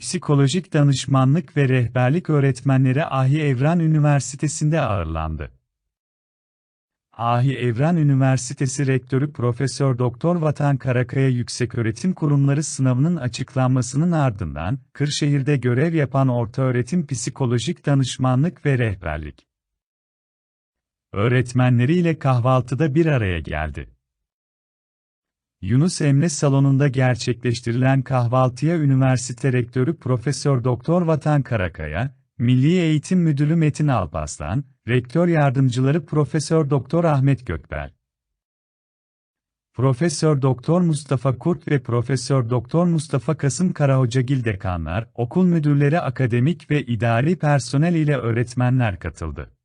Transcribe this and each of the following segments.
Psikolojik danışmanlık ve rehberlik öğretmenleri Ahi Evran Üniversitesi'nde ağırlandı. Ahi Evran Üniversitesi Rektörü Profesör Doktor Vatan Karakaya Yükseköğretim Kurumları sınavının açıklanmasının ardından Kırşehir'de görev yapan ortaöğretim psikolojik danışmanlık ve rehberlik öğretmenleriyle kahvaltıda bir araya geldi. Yunus Emre Salonu'nda gerçekleştirilen kahvaltıya üniversite rektörü Profesör Doktor Vatan Karakaya, Milli Eğitim Müdürü Metin Alpaslan, rektör yardımcıları Profesör Doktor Ahmet Gökbel, Profesör Doktor Mustafa Kurt ve Profesör Doktor Mustafa Kasım Karahocagil dekanlar, okul müdürleri akademik ve idari personel ile öğretmenler katıldı.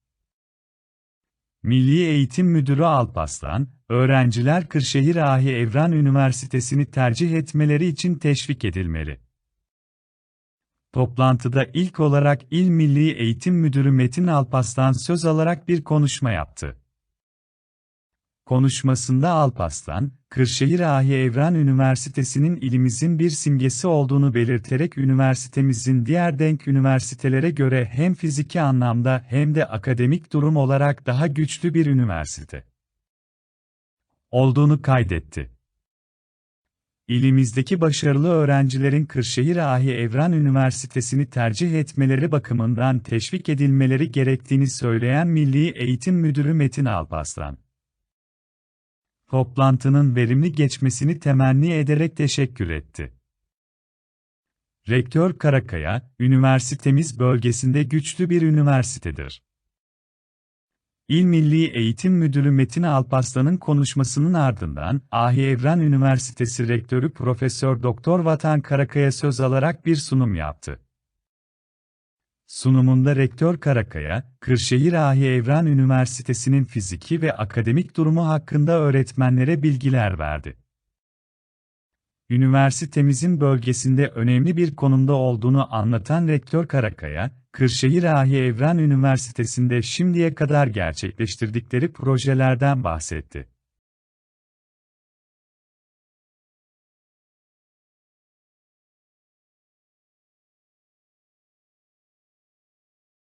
Milli Eğitim Müdürü Alpaslan, öğrenciler Kırşehir Ahi Evran Üniversitesi'ni tercih etmeleri için teşvik edilmeli. Toplantıda ilk olarak İl Milli Eğitim Müdürü Metin Alpaslan söz alarak bir konuşma yaptı. Konuşmasında Alpaslan, Kırşehir Ahi Evran Üniversitesi'nin ilimizin bir simgesi olduğunu belirterek üniversitemizin diğer denk üniversitelere göre hem fiziki anlamda hem de akademik durum olarak daha güçlü bir üniversite olduğunu kaydetti. İlimizdeki başarılı öğrencilerin Kırşehir Ahi Evran Üniversitesi'ni tercih etmeleri bakımından teşvik edilmeleri gerektiğini söyleyen Milli Eğitim Müdürü Metin Alpaslan, toplantının verimli geçmesini temenni ederek teşekkür etti. Rektör Karakaya, üniversitemiz bölgesinde güçlü bir üniversitedir. İl Milli Eğitim Müdürü Metin Alparslan'ın konuşmasının ardından Ahi Evran Üniversitesi Rektörü Profesör Doktor Vatan Karakaya söz alarak bir sunum yaptı. Sunumunda Rektör Karakaya, Kırşehir Ahi Evran Üniversitesi'nin fiziki ve akademik durumu hakkında öğretmenlere bilgiler verdi. Üniversitemizin bölgesinde önemli bir konumda olduğunu anlatan Rektör Karakaya, Kırşehir Ahi Evran Üniversitesi'nde şimdiye kadar gerçekleştirdikleri projelerden bahsetti.